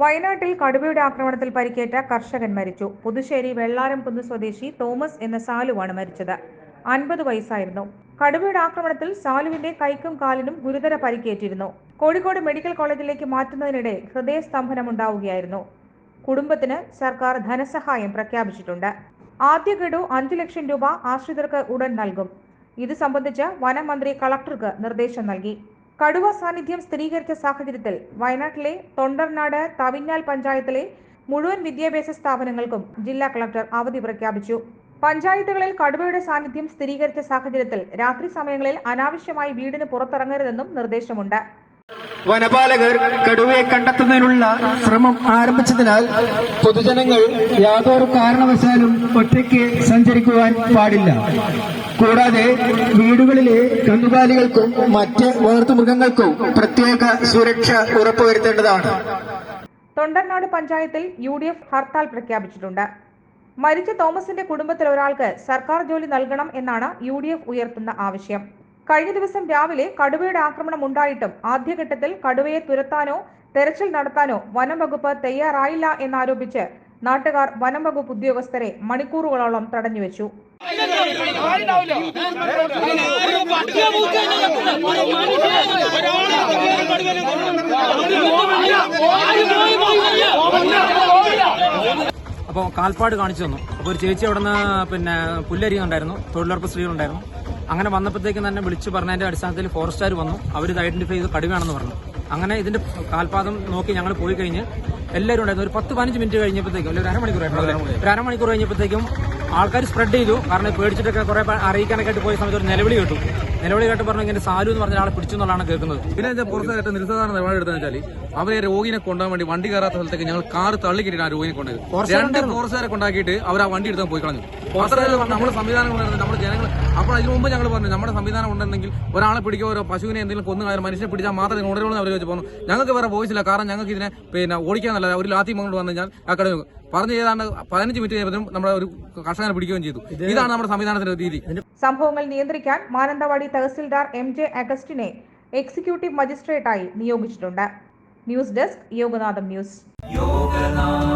വയനാട്ടിൽ കടുവയുടെ ആക്രമണത്തിൽ പരിക്കേറ്റ കർഷകൻ മരിച്ചു. പുതുശ്ശേരി വെള്ളാരംകുന്ന് സ്വദേശി തോമസ് എന്ന സാലുവാണ് മരിച്ചത്. അൻപത് വയസ്സായിരുന്നു. കടുവയുടെ ആക്രമണത്തിൽ സാലുവിന്റെ കൈക്കും കാലിനും ഗുരുതര പരിക്കേറ്റിരുന്നു. കോഴിക്കോട് മെഡിക്കൽ കോളേജിലേക്ക് മാറ്റുന്നതിനിടെ ഹൃദയസ്തംഭനമുണ്ടാവുകയായിരുന്നു കുടുംബത്തിന് സർക്കാർ ധനസഹായം പ്രഖ്യാപിച്ചിട്ടുണ്ട്. ആദ്യ ഗഡു അഞ്ചു ലക്ഷം രൂപ ആശ്രിതർക്ക് ഉടൻ നൽകും. ഇത് സംബന്ധിച്ച് വനമന്ത്രി കളക്ടർക്ക് നിർദ്ദേശം നൽകി. കടുവ സാന്നിധ്യം സ്ഥിരീകരിച്ച സാഹചര്യത്തിൽ വയനാട്ടിലെ തൊണ്ടർനാട് തവിഞ്ഞാൽ പഞ്ചായത്തിലെ മുഴുവൻ വിദ്യാഭ്യാസ സ്ഥാപനങ്ങൾക്കും ജില്ലാ കളക്ടർ അവധി പ്രഖ്യാപിച്ചു. പഞ്ചായത്തുകളിൽ കടുവയുടെ സാന്നിധ്യം സ്ഥിരീകരിച്ച സാഹചര്യത്തിൽ രാത്രി സമയങ്ങളിൽ അനാവശ്യമായി വീടിന് പുറത്തിറങ്ങരുതെന്നും നിർദ്ദേശമുണ്ട്. വനപാലകർ കടുവയെ കണ്ടെത്തുന്നതിനുള്ള ശ്രമം ആരംഭിച്ചതിനാൽ പൊതുജനങ്ങൾ യാതൊരു കാരണവശാലും ഒറ്റയ്ക്ക് സഞ്ചരിക്കുവാൻ പാടില്ല. കൂടാതെ വീടുകളിലെ കന്നുകാലികൾക്കും മറ്റ് വളർത്തുമൃഗങ്ങൾക്കും പ്രത്യേക സുരക്ഷ ഉറപ്പുവരുത്തേണ്ടതാണ്. തൊണ്ടർനാട് പഞ്ചായത്തിൽ യു ഡി എഫ് ഹർത്താൽ പ്രഖ്യാപിച്ചിട്ടുണ്ട്. മരിച്ച തോമസിന്റെ കുടുംബത്തിൽ ഒരാൾക്ക് സർക്കാർ ജോലി നൽകണം എന്നാണ് യു ഡി എഫ് ഉയർത്തുന്ന ആവശ്യം. കഴിഞ്ഞ ദിവസം രാവിലെ കടുവയുടെ ആക്രമണം ഉണ്ടായിട്ടും ആദ്യഘട്ടത്തിൽ കടുവയെ തുരത്താനോ തെരച്ചിൽ നടത്താനോ വനം വകുപ്പ് തയ്യാറായില്ല എന്നാരോപിച്ച് നാട്ടുകാർ വനംവകുപ്പ് ഉദ്യോഗസ്ഥരെ മണിക്കൂറുകളോളം തടഞ്ഞുവെച്ചു. അപ്പോൾ കാൽപ്പാട് കാണിച്ചു തന്നു. അപ്പോൾ ഒരു ചേച്ചി അവിടെ നിന്ന് പിന്നെ പുല്ലരിയുന്നുണ്ടായിരുന്നു തൊഴിലുറപ്പ് സ്ത്രീകളുണ്ടായിരുന്നു അങ്ങനെ വന്നപ്പോഴത്തേക്കും തന്നെ വിളിച്ചു പറഞ്ഞതിന്റെ അടിസ്ഥാനത്തിൽ ഫോറസ്റ്റുകാർ വന്നു. അവർ ഇത് ഐഡന്റിഫൈ ചെയ്ത് കടുവയാണെന്ന് പറഞ്ഞു. അങ്ങനെ ഇതിന്റെ കാൽപാദം നോക്കി ഞങ്ങൾ പോയി കഴിഞ്ഞ് എല്ലാവരും ഉണ്ടായിരുന്നു. ഒരു പത്ത് പതിനഞ്ച് മിനിറ്റ് കഴിഞ്ഞപ്പോഴത്തേക്കും അല്ലെങ്കിൽ ഒരു അരമണിക്കൂർ ആയിരുന്നു ഒരു അരമണിക്കൂർ കഴിഞ്ഞപ്പോഴത്തേക്കും ആൾക്കാർ സ്പ്രെഡ് ചെയ്തു. കാരണം പേടിച്ചിട്ടൊക്കെ കുറെ അറിയിക്കാനൊക്കെ ആയിട്ട് പോയ സമയത്ത് ഒരു നിലവിളി കേട്ടു. നിലവിളി കേട്ട് പറഞ്ഞു ഇങ്ങനെ സാലു എന്ന് പറഞ്ഞ ആളെ പിടിച്ചു എന്നുള്ളതാണ് കേൾക്കുന്നത്. പിന്നെ പുറത്തായിട്ട് നിരസാധാരണ നിലപാട് എടുത്തെന്ന് വെച്ചാൽ അവരെ രോഗിനെ കൊണ്ടാൻ വേണ്ടി വണ്ടി കയറാത്ത സ്ഥലത്തേക്ക് ഞങ്ങൾ കാർ തള്ളിക്കിട്ടാണ് ആ രോഗിനെ കൊണ്ടത് രണ്ട് ഫോറസ്റ്റുകാരെ കൊണ്ടാക്കിയിട്ട് അവർ ആ വണ്ടി എടുത്താൽ പോയി കളഞ്ഞു. മാത്രമല്ല നമ്മുടെ സംവിധാനം ഉണ്ടായിരുന്നു നമ്മുടെ ജനങ്ങൾ അപ്പോൾ അതിന് മുമ്പ് ഞങ്ങൾ പറഞ്ഞു നമ്മുടെ സംവിധാനം ഉണ്ടെങ്കിൽ ഒരാളെ പിടിക്കുക ഒരു പശുവിനെ എന്തെങ്കിലും കൊന്നു കാര്യം മനുഷ്യനെ പിടിച്ചാൽ മാത്രമേ ഉണരുള്ളൂ അവർ ചോദിച്ചു പോകുന്നു ഞങ്ങൾക്ക് വേറെ വോയിസ് ഇല്ല. കാരണം ഞങ്ങൾക്ക് ഇതിനെ പിന്നെ ഓടിക്കാന്നല്ല ഒരു ലാത്തി കൊണ്ട് വന്നു കഴിഞ്ഞാൽ ആ കട പറഞ്ഞു ഏതാണ്ട് പതിനഞ്ച് മിനിറ്റ് കഴിയുമ്പോഴും നമ്മുടെ ഒരു കർഷകനെ പിടിക്കുകയും ചെയ്തു. ഇതാണ് നമ്മുടെ സംവിധാനത്തിന്റെ രീതി. സംഭവങ്ങൾ നിയന്ത്രിക്കാൻ മാനന്തവാടി തഹസിൽദാർ എം ജെ അഗസ്റ്റിനെ എക്സിക്യൂട്ടീവ് മജിസ്ട്രേറ്റായി നിയോഗിച്ചിട്ടുണ്ട്. News desk Yoganatham news. Yoganatham.